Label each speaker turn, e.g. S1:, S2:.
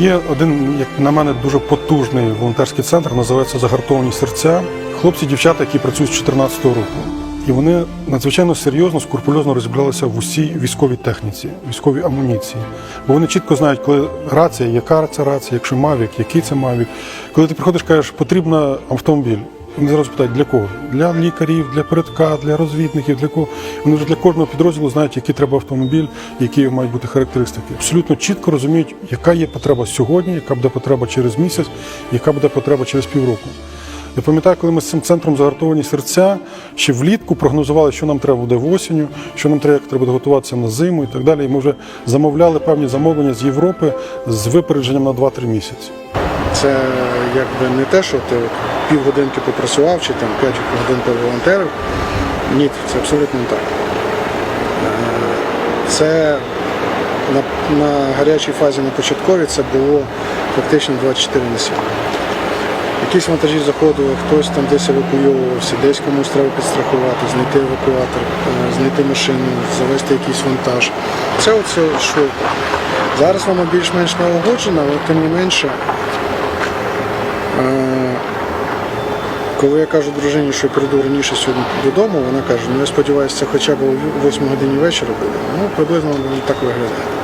S1: Є один, як на мене, дуже потужний волонтерський центр, називається Загартовані серця. Хлопці, дівчата, які працюють з 2014 року. І вони надзвичайно серйозно, скрупульозно розібралися в усій військовій техніці, військовій амуніції. Бо вони чітко знають, коли рація, яка це рація, якщо Мавік, який це Мавік. Коли ти приходиш, кажеш, потрібен автомобіль. Вони зразу питають, для кого? Для лікарів, для передка, для розвідників, для кого. Вони вже для кожного підрозділу знають, який треба автомобіль, які мають бути характеристики. Абсолютно чітко розуміють, яка є потреба сьогодні, яка буде потреба через місяць, яка буде потреба через півроку. Я пам'ятаю, коли ми з цим центром загартовані серця ще влітку прогнозували, що нам треба буде в осінню, що нам треба, як треба буде готуватися на зиму і так далі. І ми вже замовляли певні замовлення з Європи з випередженням на 2-3 місяці.
S2: Це якби не те, що ти півгодинки попрацював чи там 5 годин поволонтерив. Ні, це абсолютно не так. Е, Це на, на гарячій фазі на початковій це було фактично 24 на 7. Якісь вантажі заходили, хтось там десь евакуйовувався, десь комусь треба підстрахувати, знайти евакуатор, е, знайти машину, завести якийсь вантаж. Це оце швидко. Зараз воно більш-менш налагоджено, але тим не менше. Коли я кажу дружині, що прийду раніше сьогодні додому, вона каже, ну я сподіваюся, це хоча б о 8 годині вечора буде. Ну, приблизно так виглядає.